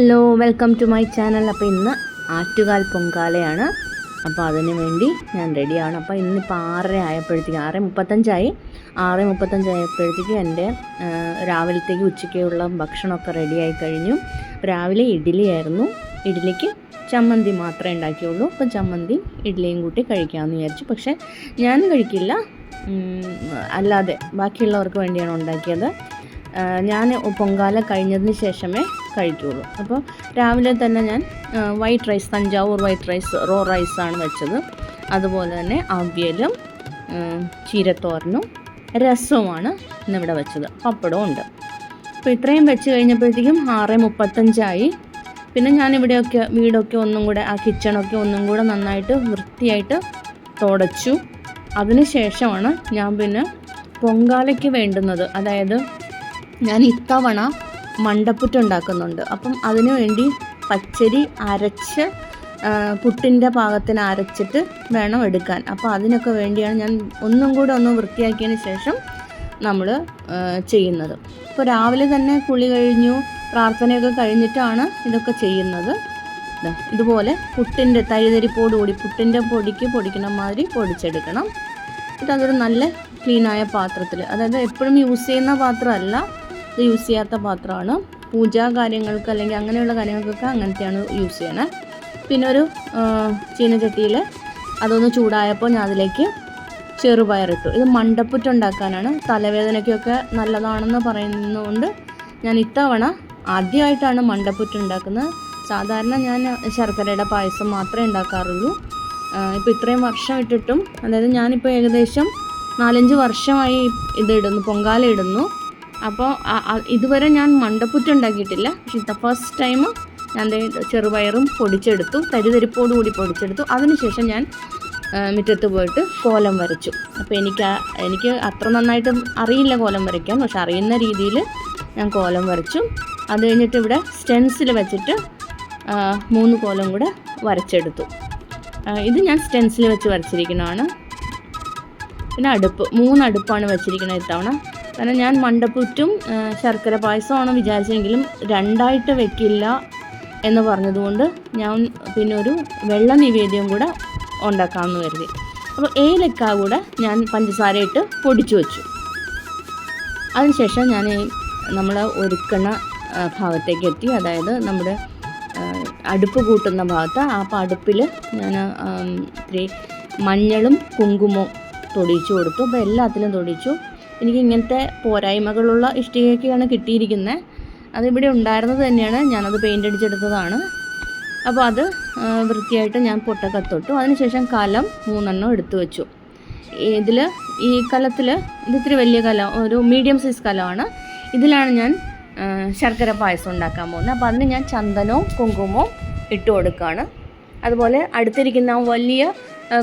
Hello welcome to my channel അപ്പോൾ ഇന്ന് ആറ്റുകാൽ പൊങ്കാലയാണ്. അപ്പോൾ അതിന് വേണ്ടി ഞാൻ റെഡിയാണ് അപ്പോൾ ഇന്നിപ്പോൾ ആറര ആയപ്പോഴത്തേക്ക് ആറ് മുപ്പത്തഞ്ചായി. ആറ് മുപ്പത്തഞ്ചായപ്പോഴത്തേക്ക് എന്റെ രാവിലത്തേക്ക് ഉച്ചയ്ക്കുള്ള ഭക്ഷണമൊക്കെ റെഡിയായി കഴിഞ്ഞു. രാവിലെ ഇഡ്ഡലിയായിരുന്നു. ഇഡ്ഡലിക്ക് ചമ്മന്തി മാത്രമേ ഉണ്ടാക്കിയുള്ളൂ. അപ്പോൾ ചമ്മന്തി ഇഡ്ഡലിയും കൂട്ടി കഴിക്കാമെന്ന് വിചാരിച്ചു. പക്ഷേ ഞാൻ കഴിക്കില്ല. അല്ലാതെ ബാക്കിയുള്ളവർക്ക് വേണ്ടിയാണ് ഉണ്ടാക്കിയത്. ഞാൻ പൊങ്കാല കഴിഞ്ഞതിന് ശേഷമേ കഴിക്കുകയുള്ളൂ അപ്പോൾ രാവിലെ തന്നെ ഞാൻ white rice Thanjavur white rice raw റൈസാണ് വെച്ചത്. അതുപോലെ തന്നെ അവിയലും ചീരത്തോരനും രസവുമാണ് ഇന്നിവിടെ വെച്ചത്. പപ്പടവും ഉണ്ട്. അപ്പോൾ ഇത്രയും വെച്ച് കഴിഞ്ഞപ്പോഴത്തേക്കും ആറ് മുപ്പത്തഞ്ചായി. പിന്നെ ഞാനിവിടെയൊക്കെ വീടൊക്കെ ഒന്നും കൂടെ ആ കിച്ചണൊക്കെ ഒന്നും കൂടെ നന്നായിട്ട് വൃത്തിയായിട്ട് തുടച്ചു. അതിന് ശേഷമാണ് ഞാൻ പിന്നെ പൊങ്കാലയ്ക്ക് വേണ്ടുന്നത്. അതായത് ഞാൻ ഇത്തവണ മണ്ടപ്പുറ്റ് ഉണ്ടാക്കുന്നുണ്ട് അപ്പം അതിനു വേണ്ടി പച്ചരി അരച്ച് പുട്ടിന്റെ പാകത്തിന് അരച്ചിട്ട് വേണം എടുക്കാൻ. അപ്പോൾ അതിനൊക്കെ വേണ്ടിയാണ് ഞാൻ ഒന്നും കൂടെ ഒന്ന് വൃത്തിയാക്കിയതിന് ശേഷം നമ്മൾ ചെയ്യുന്നത്. അപ്പോൾ രാവിലെ തന്നെ കുളി കഴിഞ്ഞു പ്രാർത്ഥനയൊക്കെ കഴിഞ്ഞിട്ടാണ് ഇതൊക്കെ ചെയ്യുന്നത്. ഇതുപോലെ പുട്ടിന്റെ തരിതരിപ്പോട് കൂടി പുട്ടിന്റെ പൊടിക്ക് പൊടിക്കുന്ന മാതിരി പൊടിച്ചെടുക്കണം. എന്നിട്ട് അതൊരു നല്ല ക്ലീനായ പാത്രത്തിൽ അതായത് എപ്പോഴും യൂസ് ചെയ്യുന്ന പാത്രമല്ല ഇത് യൂസ് ചെയ്യാത്ത പാത്രമാണ് പൂജാ കാര്യങ്ങൾക്ക് അല്ലെങ്കിൽ അങ്ങനെയുള്ള കാര്യങ്ങൾക്കൊക്കെ അങ്ങനത്തെയാണ് യൂസ് ചെയ്യണേ. പിന്നെ ഒരു ചീനച്ചട്ടിയിൽ അതൊന്ന് ചൂടായപ്പോൾ ഞാൻ അതിലേക്ക് ചെറുപയറിട്ടു ഇത് മണ്ടപ്പുറ്റ് ഉണ്ടാക്കാനാണ് തലവേദനയ്ക്കൊക്കെ നല്ലതാണെന്ന് പറയുന്നതുകൊണ്ട് ഞാൻ ഇത്തവണ ആദ്യമായിട്ടാണ് മണ്ടപ്പുറ്റ് ഉണ്ടാക്കുന്നത് സാധാരണ ഞാൻ ശർക്കരയുടെ പായസം മാത്രമേ ഉണ്ടാക്കാറുള്ളൂ. ഇപ്പോൾ ഇത്രയും വർഷം ഇട്ടിട്ടും അതായത് ഞാനിപ്പോൾ ഏകദേശം നാലഞ്ച് വർഷമായി ഇത് ഇടുന്നു പൊങ്കാല ഇടുന്നു. അപ്പോൾ ഇതുവരെ ഞാൻ മണ്ടപ്പുറ്റ് ഉണ്ടാക്കിയിട്ടില്ല. പക്ഷേ ഇത് ഫസ്റ്റ് ടൈം ഞാൻ ചെറുപയറും പൊടിച്ചെടുത്തു. തരിതരിപ്പോട് കൂടി പൊടിച്ചെടുത്തു. അതിനുശേഷം ഞാൻ മുറ്റത്ത് പോയിട്ട് കോലം വരച്ചു. അപ്പോൾ എനിക്ക് എനിക്ക് അത്ര നന്നായിട്ട് അറിയില്ല കോലം വരയ്ക്കാൻ. പക്ഷെ അറിയുന്ന രീതിയിൽ ഞാൻ കോലം വരച്ചു. അത് കഴിഞ്ഞിട്ട് ഇവിടെ സ്റ്റെൻസിൽ വെച്ചിട്ട് മൂന്ന് കോലം കൂടെ വരച്ചെടുത്തു. ഇത് ഞാൻ സ്റ്റെൻസിൽ വെച്ച് വരച്ചിരിക്കുന്നതാണ്. പിന്നെ അടുപ്പ് മൂന്ന് അടുപ്പാണ് വെച്ചിരിക്കുന്നത് ഇത്തവണ. കാരണം ഞാൻ മണ്ടപ്പുറ്റും ശർക്കര പായസമാണ് വിചാരിച്ചെങ്കിലും രണ്ടായിട്ട് വെക്കില്ല എന്ന് പറഞ്ഞതുകൊണ്ട് ഞാൻ പിന്നെ ഒരു വെള്ള നിവേദ്യം കൂടെ ഉണ്ടാക്കാമെന്ന് കരുതി. അപ്പോൾ ഏലക്ക കൂടെ ഞാൻ പഞ്ചസാര ഇട്ട് പൊടിച്ചു വെച്ചു. അതിനുശേഷം ഞാൻ നമ്മൾ ഒരുക്കണ ഭാഗത്തേക്ക് എത്തി. അതായത് നമ്മുടെ അടുപ്പ് കൂട്ടുന്ന ഭാഗത്ത് ആ അടുപ്പിൽ ഞാൻ ഇത്തിരി മഞ്ഞളും കുങ്കുമവും തൊടിച്ചു കൊടുത്തു. അപ്പോൾ എല്ലാത്തിലും തൊടിച്ചു എനിക്ക് ഇങ്ങനത്തെ പോരായ്മകളുള്ള ഇഷ്ടികയൊക്കെയാണ് കിട്ടിയിരിക്കുന്നത് അതിവിടെ ഉണ്ടായിരുന്നത് തന്നെയാണ് ഞാനത് പെയിന്റ് അടിച്ചെടുത്തതാണ്. അപ്പോൾ അത് വൃത്തിയായിട്ട് ഞാൻ പൊട്ടക്കത്തൊട്ടു അതിനുശേഷം കലം മൂന്നെണ്ണം എടുത്തു വെച്ചു. ഇതിൽ ഈ കലത്തിൽ ഇത് ഇത്തിരി വലിയ കലം ഒരു മീഡിയം സൈസ് കലമാണ്. ഇതിലാണ് ഞാൻ ശർക്കര പായസം ഉണ്ടാക്കാൻ പോകുന്നത്. അപ്പോൾ അതിന് ഞാൻ ചന്ദനവും കുങ്കുമവും ഇട്ട് കൊടുക്കുകയാണ്. അതുപോലെ അടുത്തിരിക്കുന്ന വലിയ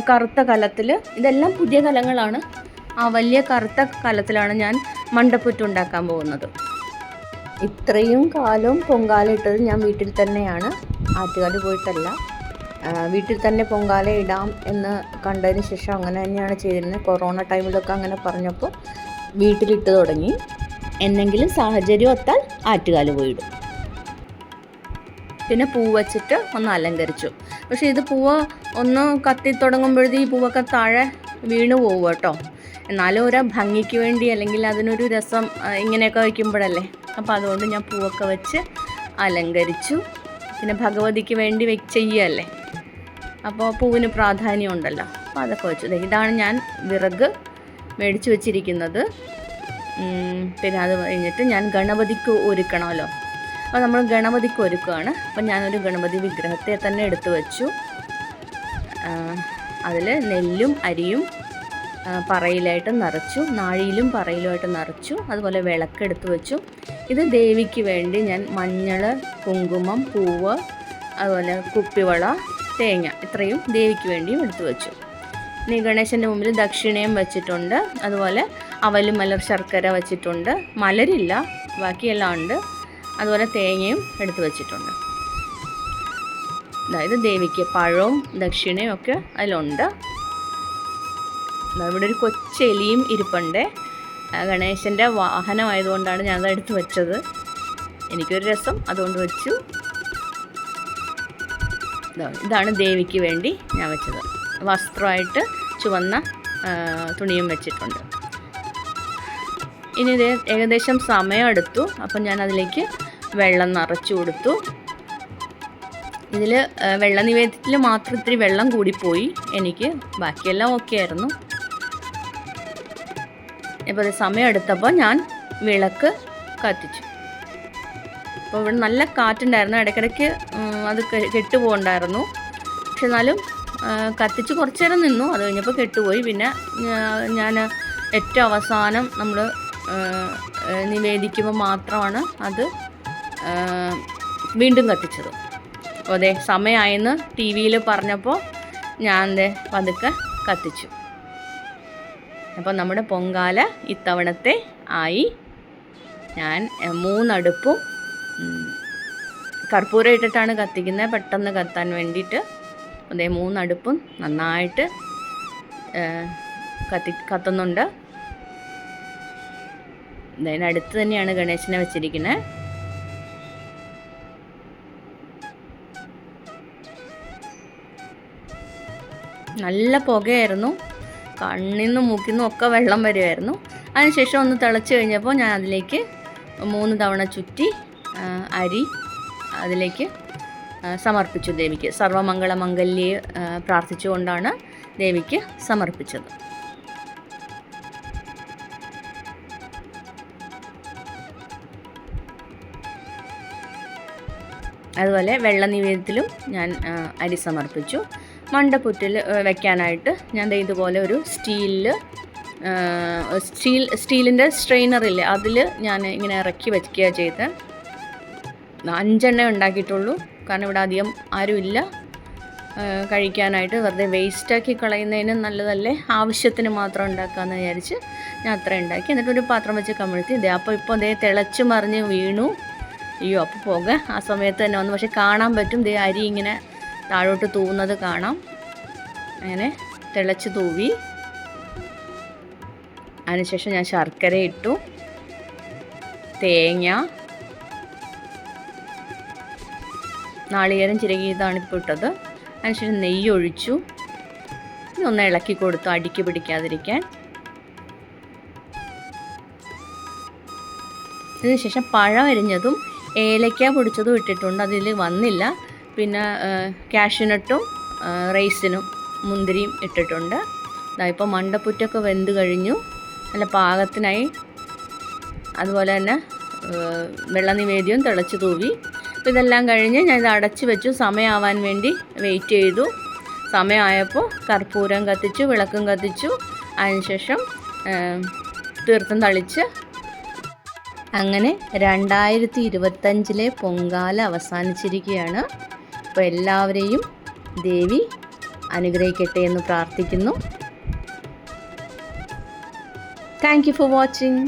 കറുത്ത കലത്തിൽ ഇതെല്ലാം പുതിയ കലങ്ങളാണ്. ആ വലിയ കറുത്ത കലത്തിലാണ് ഞാൻ മണ്ടപ്പുറ്റ് ഉണ്ടാക്കാൻ പോകുന്നത്. ഇത്രയും കാലം പൊങ്കാലയിട്ടത് ഞാൻ വീട്ടിൽ തന്നെയാണ്. ആറ്റുകാട് പോയിട്ടല്ല. വീട്ടിൽ തന്നെ പൊങ്കാല ഇടാം എന്ന് കണ്ടതിന് ശേഷം അങ്ങനെ തന്നെയാണ് ചെയ്തിരുന്നത്. കൊറോണ ടൈമിലൊക്കെ അങ്ങനെ പറഞ്ഞപ്പോൾ വീട്ടിലിട്ട് തുടങ്ങി. എന്നെങ്കിലും സാഹചര്യം ഒത്താൽ ആറ്റുകാൽ പോയിടും പിന്നെ പൂ വച്ചിട്ട് ഒന്ന് അലങ്കരിച്ചു. പക്ഷേ ഇത് പൂവ് ഒന്ന് കത്തി തുടങ്ങുമ്പോഴത്തേ ഈ പൂവൊക്കെ താഴെ വീണ് പോകും കേട്ടോ എന്നാലും ഒരു ഭംഗിക്ക് വേണ്ടി അല്ലെങ്കിൽ അതിനൊരു രസം ഇങ്ങനെയൊക്കെ വയ്ക്കുമ്പോഴല്ലേ. അപ്പോൾ അതുകൊണ്ട് ഞാൻ പൂവൊക്കെ വെച്ച് അലങ്കരിച്ചു. പിന്നെ ഭഗവതിക്ക് വേണ്ടി വെച്ച് ചെയ്യുകയല്ലേ. അപ്പോൾ പൂവിന് പ്രാധാന്യം ഉണ്ടല്ലോ അപ്പോൾ അതൊക്കെ വെച്ചു. ഇതാണ് ഞാൻ വിറക് മേടിച്ചു വെച്ചിരിക്കുന്നത്. പിന്നെ അത് കഴിഞ്ഞിട്ട് ഞാൻ ഗണപതിക്ക് ഒരുക്കണമല്ലോ. അപ്പോൾ നമ്മൾ ഗണപതിക്ക് ഒരുക്കുകയാണ്. അപ്പം ഞാനൊരു ഗണപതി വിഗ്രഹത്തെ തന്നെ എടുത്തു വെച്ചു. അതിൽ നെല്ലും അരിയും പറയിലായിട്ട് നിറച്ചു നാഴിയിലും പറയിലുമായിട്ട് നിറച്ചു അതുപോലെ വിളക്കെടുത്ത് വെച്ചു. ഇത് ദേവിക്ക് വേണ്ടി ഞാൻ മഞ്ഞൾ കുങ്കുമം പൂവ് അതുപോലെ കുപ്പിവള തേങ്ങ ഇത്രയും ദേവിക്ക് വേണ്ടിയും എടുത്തു വെച്ചു. ഇനി ഗണേശന്റെ മുമ്പിൽ ദക്ഷിണയും വെച്ചിട്ടുണ്ട് അതുപോലെ അവലും മലർ ശർക്കര വെച്ചിട്ടുണ്ട്. മലരില്ല ബാക്കിയെല്ലാം ഉണ്ട്. അതുപോലെ തേങ്ങയും എടുത്തു വെച്ചിട്ടുണ്ട്. അതായത് ദേവിക്ക് പഴവും ദക്ഷിണയും ഒക്കെ അതിലുണ്ട്. ഇവിടെ ഒരു കൊച്ചെലിയും ഇരിപ്പുണ്ട്. ഗണേശന്റെ വാഹനമായതുകൊണ്ടാണ് ഞാൻ അത് എടുത്ത് വെച്ചത്. എനിക്കൊരു രസം അതുകൊണ്ട് വെച്ചു. ഇതാ, ഇതാണ് ദേവിക്ക് വേണ്ടി ഞാൻ വെച്ചത്. വസ്ത്രമായിട്ട് ചുവന്ന തുണിയും വെച്ചിട്ടുണ്ട്. ഇനി ഇത് ഏകദേശം സമയം എടുത്തു അപ്പം ഞാൻ അതിലേക്ക് വെള്ളം നിറച്ചു കൊടുത്തു. ഇതിൽ വെള്ള നിവേദ്യത്തിൽ മാത്രം ഇത്തിരി വെള്ളം കൂടിപ്പോയി. എനിക്ക് ബാക്കിയെല്ലാം ഓക്കെ ആയിരുന്നു ഇപ്പോൾ സമയം എടുത്തപ്പോൾ ഞാൻ വിളക്ക് കത്തിച്ചു. അപ്പോൾ ഇവിടെ നല്ല കാറ്റുണ്ടായിരുന്നു. ഇടയ്ക്കിടയ്ക്ക് അത് കെട്ടുപോകണ്ടായിരുന്നു. പക്ഷെ എന്നാലും കത്തിച്ച് കുറച്ചു നേരം നിന്നു. അത് കഴിഞ്ഞപ്പോൾ കെട്ടുപോയി. പിന്നെ ഞാൻ ഏറ്റവും അവസാനം നമ്മൾ നിവേദിക്കുമ്പോൾ മാത്രമാണ് അത് വീണ്ടും കത്തിച്ചത്. അപ്പോൾ അതെ സമയമായെന്ന് ടി വിയിൽ പറഞ്ഞപ്പോൾ ഞാൻ പതുക്കെ കത്തിച്ചു. അപ്പോൾ നമ്മുടെ പൊങ്കാല ഇത്തവണത്തെ ആയി. ഞാൻ മൂന്നടുപ്പും കർപ്പൂരം ഇട്ടിട്ടാണ് കത്തിക്കുന്നത്. പെട്ടെന്ന് കത്താൻ വേണ്ടിയിട്ട്. അതേ മൂന്നടുപ്പും നന്നായിട്ട് കത്തി കത്തുന്നുണ്ട്. ഇതിനടുത്ത് തന്നെയാണ് ഗണേശനെ വെച്ചിരിക്കുന്നത് നല്ല പുകയായിരുന്നു. മൂക്കിൽ നിന്നും ഒക്കെ വെള്ളം വരുമായിരുന്നു അതിനുശേഷം ഒന്ന് തിളച്ച് കഴിഞ്ഞപ്പോൾ ഞാൻ അതിലേക്ക് മൂന്ന് തവണ ചുറ്റി അരി അതിലേക്ക് സമർപ്പിച്ചു ദേവിക്ക്. സർവമംഗള മംഗല്യെ പ്രാർത്ഥിച്ചുകൊണ്ടാണ് ദേവിക്ക് സമർപ്പിച്ചത്. അതുപോലെ വെള്ള നിവേദ്യത്തിലും ഞാൻ അരി സമർപ്പിച്ചു. മണ്ടപ്പുറ്റിൽ വെക്കാനായിട്ട് ഞാൻ ഇതുപോലെ ഒരു സ്റ്റീലിൽ സ്റ്റീൽ സ്റ്റീലിന്റെ സ്ട്രെയിനറില്ലേ അതിൽ ഞാൻ ഇങ്ങനെ ഇറക്കി വയ്ക്കുക ചെയ്ത്. അഞ്ചെണ്ണ ഉണ്ടാക്കിയിട്ടുള്ളൂ കാരണം ഇവിടെ അധികം ആരുമില്ല കഴിക്കാനായിട്ട് വെറുതെ വേസ്റ്റാക്കി കളയുന്നതിന് നല്ലതല്ലേ ആവശ്യത്തിന് മാത്രം ഉണ്ടാക്കാമെന്ന് വിചാരിച്ച് ഞാൻ അത്ര ഉണ്ടാക്കി. എന്നിട്ട് ഒരു പാത്രം വെച്ച് കമിഴ്ത്തി ഇതേ അപ്പോൾ ഇപ്പോൾ അതേ തിളച്ച് മറിഞ്ഞ് വീണു. അയ്യോ അപ്പോൾ പോക ആ സമയത്ത് തന്നെ വന്നു. പക്ഷേ കാണാൻ പറ്റും ദേ അരി ഇങ്ങനെ താഴോട്ട് തൂവുന്നത് കാണാം. അങ്ങനെ തിളച്ച് തൂവി. അതിനുശേഷം ഞാൻ ശർക്കര ഇട്ടു. തേങ്ങ. നാളികേരം ചിരകിയതാണ് ഇപ്പോൾ ഇട്ടത്. അതിനുശേഷം നെയ്യ് ഒഴിച്ചു. ഇതൊന്ന് ഇളക്കി കൊടുത്തു അടിക്ക് പിടിക്കാതിരിക്കാൻ. ഇതിനുശേഷം പഴം അരിഞ്ഞതും ഏലക്ക പൊടിച്ചതും ഇട്ടിട്ടുണ്ട്. അതിൽ വന്നില്ല. പിന്നെ കാഷ്യൂനട്ടും റൈസിനും മുന്തിരിയും ഇട്ടിട്ടുണ്ട്. ഇപ്പോൾ മണ്ടപ്പുറ്റൊക്കെ വെന്ത് കഴിഞ്ഞു. നല്ല പാകത്തിനായി അതുപോലെ തന്നെ വെള്ളനിവേദ്യവും വെള്ള നിവേദ്യവും തിളച്ച് തൂവി. അപ്പോൾ ഇതെല്ലാം കഴിഞ്ഞ് ഞാൻ ഇത് അടച്ച് വെച്ചു. സമയമാവാൻ വേണ്ടി വെയിറ്റ് ചെയ്തു. സമയമായപ്പോൾ കർപ്പൂരം കത്തിച്ചു വിളക്കും കത്തിച്ചു. അതിനുശേഷം തീർത്ഥം തളിച്ച് അങ്ങനെ രണ്ടായിരത്തി ഇരുപത്തഞ്ചിലെ പൊങ്കാല അവസാനിച്ചിരിക്കുകയാണ്. അപ്പോൾ എല്ലാവരെയും ദേവി അനുഗ്രഹിക്കട്ടെ എന്ന് പ്രാർത്ഥിക്കുന്നു. Thank you for watching